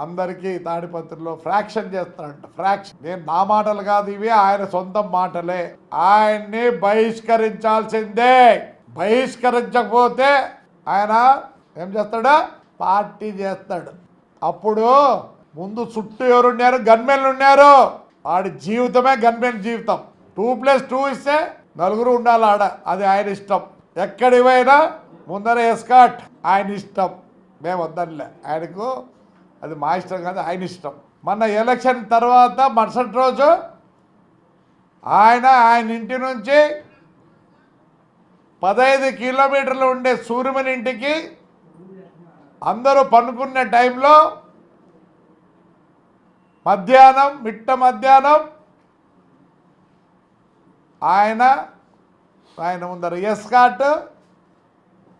అందరికీ తాడిపత్రిలో ఫ్రాక్షన్ చేస్తాడంట. ఫ్రాక్షన్. నేను నా మాటలు కాదు ఇవి ఆయన సొంతం మాటలే. ఆయన్ని బహిష్కరించాల్సిందే. బహిష్కరించకపోతే ఆయన ఏం చేస్తాడు? పార్టీ చేస్తాడు. అప్పుడు ముందు చుట్టూ ఎవరున్నారు? గన్మెన్లు ఉన్నారు. వాడి జీవితమే గన్మెన్ జీవితం. టూ ప్లస్ టూ ఇస్తే నలుగురు ఉండాలి ఆడ. అది ఆయన ఇష్టం. ఎక్కడివైనా పోయినా ముందర ఎస్కాట్. ఆయన ఇష్టం. మేము వద్దనిలే. ఆయనకు అది మా ఇష్టం కాదు ఆయన ఇష్టం. మొన్న ఎలక్షన్ తర్వాత మరుసటి రోజు ఆయన ఆయన ఇంటి నుంచి పదహైదు కిలోమీటర్లు ఉండే సూర్యమని ఇంటికి అందరూ పనుకున్న టైంలో మధ్యాహ్నం మిట్ట మధ్యాహ్నం ఆయన ఆయన ముందర ఎస్కాట్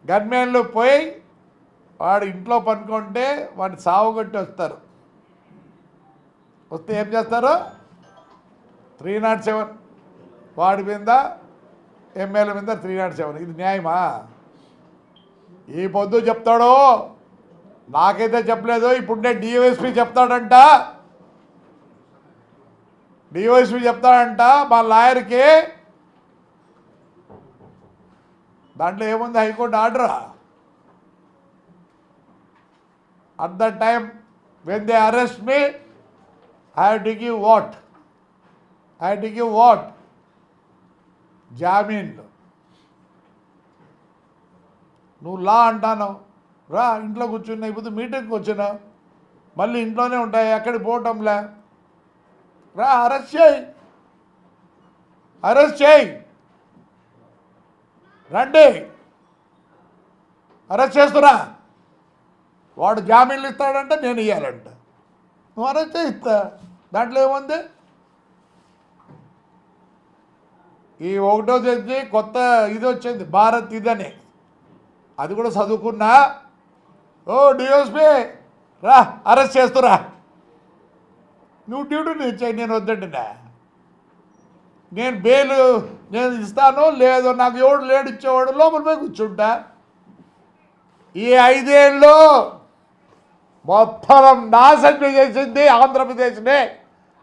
గన్మెన్లు పోయి వాడు ఇంట్లో పనుకుంటే వాడిని సావుగొట్టి వస్తారు. వస్తే ఏం చేస్తారు? Three not seven. వాడి మీద ఎమ్మెల్యే మీద త్రీ నాట్ సెవెన్. ఇది న్యాయమా? ఈ పొద్దు చెప్తాడు? నాకైతే చెప్పలేదు. ఇప్పుడు నేను చెప్తాడంట. డిఓఎస్పి చెప్తాడంట. మా లాయర్కి. దాంట్లో ఏముంది? High court ఆర్డరా? At the time when they arrest me I have to give what I have to give what జామీన్ నువ్వు లా అంటాను రా ఇంట్లో కూర్చున్నా ఇప్పుడు మీటింగ్కి వచ్చినా మళ్ళీ ఇంట్లోనే ఉంటాయి ఎక్కడికి పోవటంలే. రా అరెస్ట్ చేయి. అరెస్ట్ చేయి. రండి. అరెస్ట్ చేస్తున్నా. వాడు జామీన్లు ఇస్తాడంటే నేను ఇవ్వాలంట నువ్వు అరెస్ట్ ఇస్తా దాంట్లో ఏముంది? ఈ ఒకటో తేదీ కొత్త ఇది వచ్చింది భారత్ ఇదని. అది కూడా చదువుకున్నా? ఓ డిఎస్పీ రా అరెస్ట్ చేస్తురా. నువ్వు డ్యూటీ ఇచ్చాయి నేను వద్దండినా నేను బెయిల్ నేను ఇస్తాను లేదు నాకు ఎవడు లేడు ఇచ్చేవాడు లోపల పోయి కూర్చుంటా. ఈ ఐదేళ్ళు మొత్తం నాశనం చేసింది ఆంధ్రప్రదేశ్ని.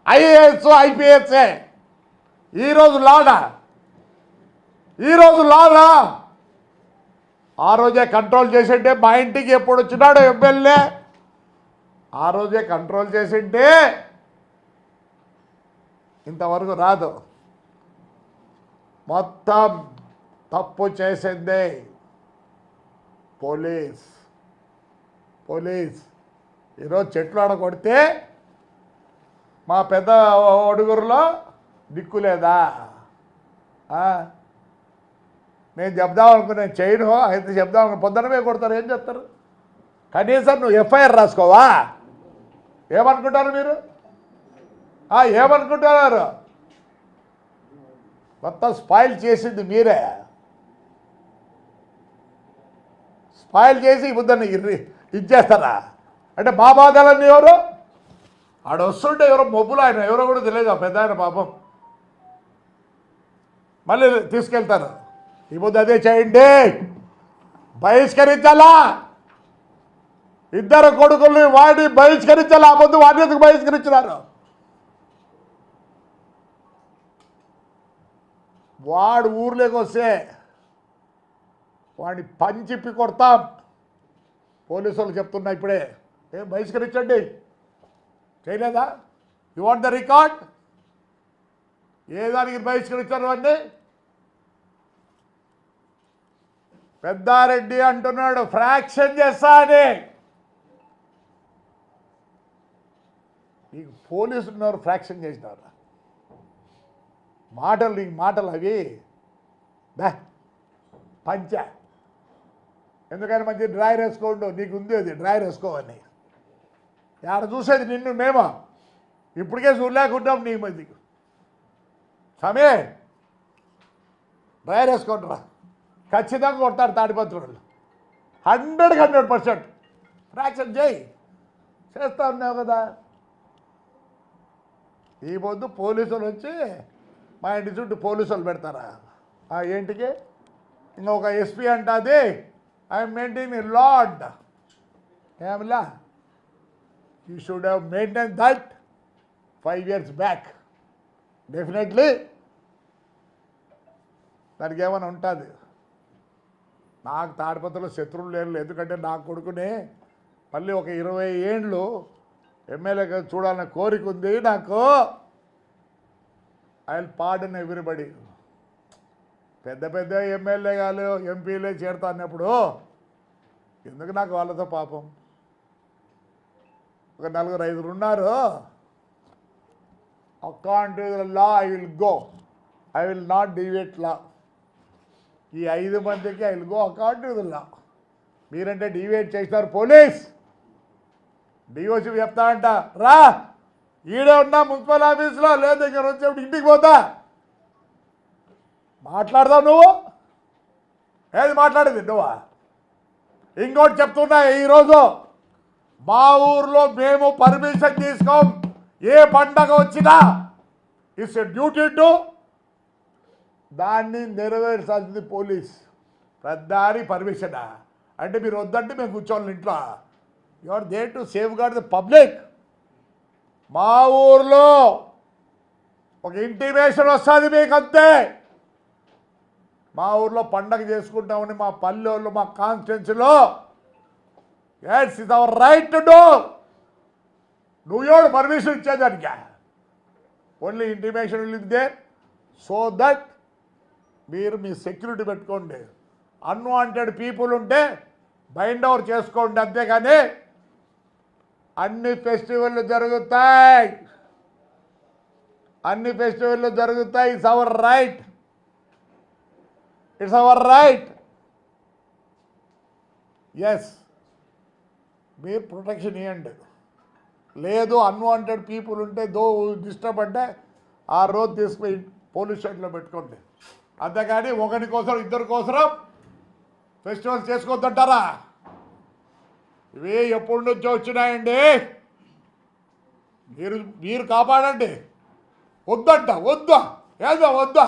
ఐఏఎస్ ఐపీఎస్ఏ. ఈరోజు లాడా? ఈరోజు లాడ? ఆ రోజే కంట్రోల్ చేసింటే మా ఇంటికి ఎప్పుడు వచ్చినాడు ఎమ్మెల్యే? ఆ రోజే కంట్రోల్ చేసింటే ఇంతవరకు రాదు. మొత్తం తప్పు చేసింది పోలీస్. పోలీస్. ఈరోజు చెట్లు ఆడ కొడితే మా పెద్ద ఒడుగురులో దిక్కు లేదా? నేను చెప్దాం అనుకున్నాను చేయను అయితే చెప్దాం అనుకున్నా పొద్దునమే కొడతారు ఏం చెప్తారు కనీసం నువ్వు ఎఫ్ఐఆర్ రాసుకోవా? ఏమనుకుంటారు మీరు? ఏమనుకుంటున్నారు మొత్తం స్పాయిల్ చేసింది మీరే. స్పాయిల్ చేసి బుద్ధని ఇచ్చేస్తారా? అంటే మా బాధలన్నీ ఎవరు? ఆడ వస్తుంటే ఎవరో మొబ్బులు ఆయన ఎవరో కూడా తెలియదు ఆ పెద్ద ఆయన పాపం. మళ్ళీ తీసుకెళ్తారు ఈ ముందు అదే చేయండి. బహిష్కరించాలా? ఇద్దరు కొడుకుల్ని వాడి బహిష్కరించాలా? ఆ ముందు వాడిని ఎందుకు బహిష్కరించినారు? వాడు ఊర్లోకి వస్తే వాడిని పంచిప్పి కొడతాం. పోలీసు వాళ్ళు చెప్తున్నా ఇప్పుడే. ఏం బహిష్కరించండి. చేయలేదా? యు వాంట్ ద రికార్డ్ ఏ దానికి బహిష్కరించారు అండి పెద్దారెడ్డి అంటున్నాడు ఫ్రాక్షన్ చేస్తా అని నీకు పోలీసులు ఉన్నారు ఫ్రాక్షన్ చేసినారు? మాటలు నీకు మాటలు అవి. బా పంచ. ఎందుకని మంచి డ్రాయర్ వేసుకోండు? నీకు ఉంది అది డ్రాయర్ వేసుకోవని ఆడ చూసేది నిన్ను మేమా? ఇప్పటికే చూడలేకుంటాం నీ మంది సమే డ్రైవర్ వేసుకుంటారా ఖచ్చితంగా కొడతారు తాడిపత్రులు హండ్రెడ్కి హండ్రెడ్ పర్సెంట్. ఫ్రాక్షన్ చేయి. చేస్తా ఉన్నావు కదా. ఈ పొద్దు పోలీసులు వచ్చి మా ఇంటి చుట్టూ పోలీసులు పెడతారా? ఆ ఏంటికి? ఇంకొక ఎస్పీ అంటది ఐఎమ్ మెయింటైన్ లాడ్ ఏమిలా? You should have maintain that five years back definitely దానికి ఏమైనా ఉంటుంది. నాకు తాడిపత్రలో శత్రువులు లేరు ఎందుకంటే నా కొడుకుని మళ్ళీ ఒక ఇరవై ఏండ్లు ఎమ్మెల్యేగా చూడాలన్న కోరిక ఉంది నాకు. ఐ విల్ పార్డన్ ఎవ్రీబడి పెద్ద పెద్ద ఎమ్మెల్యేగాలు ఎంపీలే చేరుతా అన్నప్పుడు ఎందుకు నాకు వాళ్ళతో పాపం? ఒక నలుగురు ఐదుగురు ఉన్నారు. అకాంట్ law I will go. I will not deviate law. ఈ ఐదు మందికి ఐ విల్ గో అకాంట్ లా. మీరంటే డివేట్ చేస్తారు పోలీస్. డిఓసి చెప్తా అంట రా ఈడే ఉన్నా మున్సిపల్ ఆఫీస్లో లేదు ఇక్కడ వచ్చేప్పుడు ఇంటికి పోతా. మాట్లాడదావు నువ్వు? ఏది మాట్లాడేది నువ్వా? ఇంకోటి చెప్తున్నా ఈరోజు మా ఊర్లో మేము పర్మిషన్ తీసుకోం. ఏ పండగ వచ్చినా ఇట్స్ డ్యూటీ టు దాన్ని నెరవేర్చాల్సింది పోలీస్. పెద్దారి పర్మిషనా? అంటే మీరు వద్దంటే మేము కూర్చోవాలి ఇంట్లో. You are there to safeguard the public మా ఊర్లో ఒక ఇంటిమేషన్ వస్తుంది మీకు అంతే మా ఊర్లో పండగ చేసుకుంటామని మా పల్లెళ్ళు మా కాన్స్టిట్యున్సీలో yes is our right to do నువ్వు ఎవడు పర్మిషన్ ఇచ్చేదానికి? ఓన్లీ ఇంటిమేషన్ ఇదే సో దట్ మీరు మీ సెక్యూరిటీ పెట్టుకోండి. అన్వాంటెడ్ పీపుల్ ఉంటే బైండ్ ఓవర్ చేసుకోండి అంతేగాని అన్ని ఫెస్టివల్లు జరుగుతాయి. అన్ని ఫెస్టివల్లు జరుగుతాయి. It's our right it's our right yes మీరు ప్రొటెక్షన్ ఇవ్వండి లేదు అన్వాంటెడ్ పీపుల్ ఉంటే దో డిస్టర్బ్ అంటే ఆ రోజు తీసుకుపోయి పోలీస్ స్టేషన్లో పెట్టుకోండి. అంతేగాని ఒకటి కోసం ఇద్దరి కోసం ఫెస్టివల్స్ చేసుకోవద్దంటారా ఇవి ఎప్పటి నుంచో వచ్చినాయండి. మీరు మీరు కాపాడండి. వద్దంట వద్దా. ఏదో వద్దా?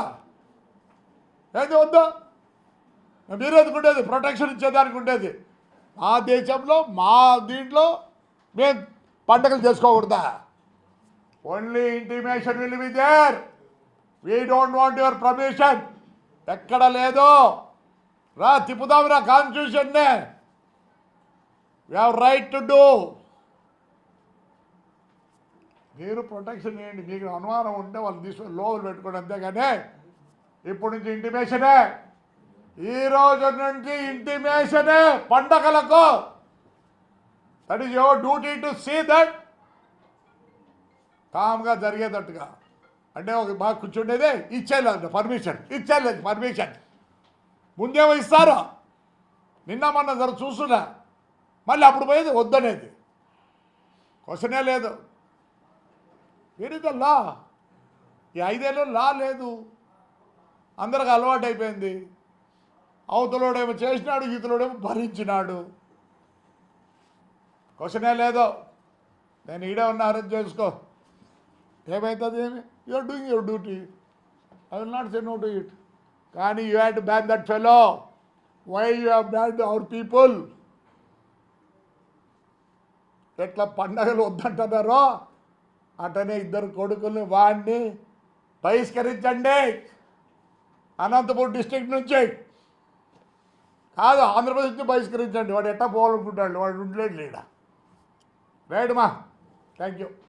ఏదో వద్దా? మీరు ఎందుకుండేది ప్రొటెక్షన్ ఇచ్చేదానికి ఉండేది. ఆ దేశంలో మా దీంట్లో మేము పండుగలు చేసుకోకూడదా? Only intimation will be there we don't want your permission ఎక్కడ లేదు. రా తిప్పుదాం రా కాన్స్టిట్యూషన్నే we have right to do మీరు ప్రొటెక్షన్ చేయండి. మీకు అనుమానం ఉంటే వాళ్ళు తీసుకొని లోపల పెట్టుకోండి అంతేగాని. ఇప్పటి నుంచి ఇంటిమేషనే ఈ రోజు నుంచి ఇంటిమేషనే పండగలకు. That is your duty to see that కామ్గా జరిగేటట్టుగా. అంటే ఒక బాగా కూర్చుండేదే ఇచ్చేయలేదు పర్మిషన్ ఇచ్చేయలేదు పర్మిషన్ ముందేమో ఇస్తారు? నిన్న మొన్న జర చూస్తున్నా. మళ్ళీ అప్పుడు పోయేది వద్దనేది. క్వశ్చనే లేదు. వేర్ లా ఈ ఐదేళ్ళు లా లేదు. అందరికి అలవాటు అయిపోయింది అవతలోడేమో చేసినాడు ఇతలోడేమో భరించినాడు. క్వశ్చనే లేదో. నేను ఈడే ఉన్న అరేంజ్ చేసుకో. ఏమవుతుంది ఏమి? You're doing your duty I will not say no to it కానీ you had to ban that fellow why you have ban our people ఎట్లా పండగలు వద్దంటున్నారో అటనే ఇద్దరు కొడుకుల్ని వాడిని బహిష్కరించండి. అనంతపూర్ డిస్ట్రిక్ట్ నుంచి. కాదు ఆంధ్రప్రదేశ్ నుంచి బహిష్కరించండి. వాడు ఎట్టా పోవాలనుకుంటాడు? వాడు ఉండలేడు లేడా రైట్ మా థ్యాంక్ యూ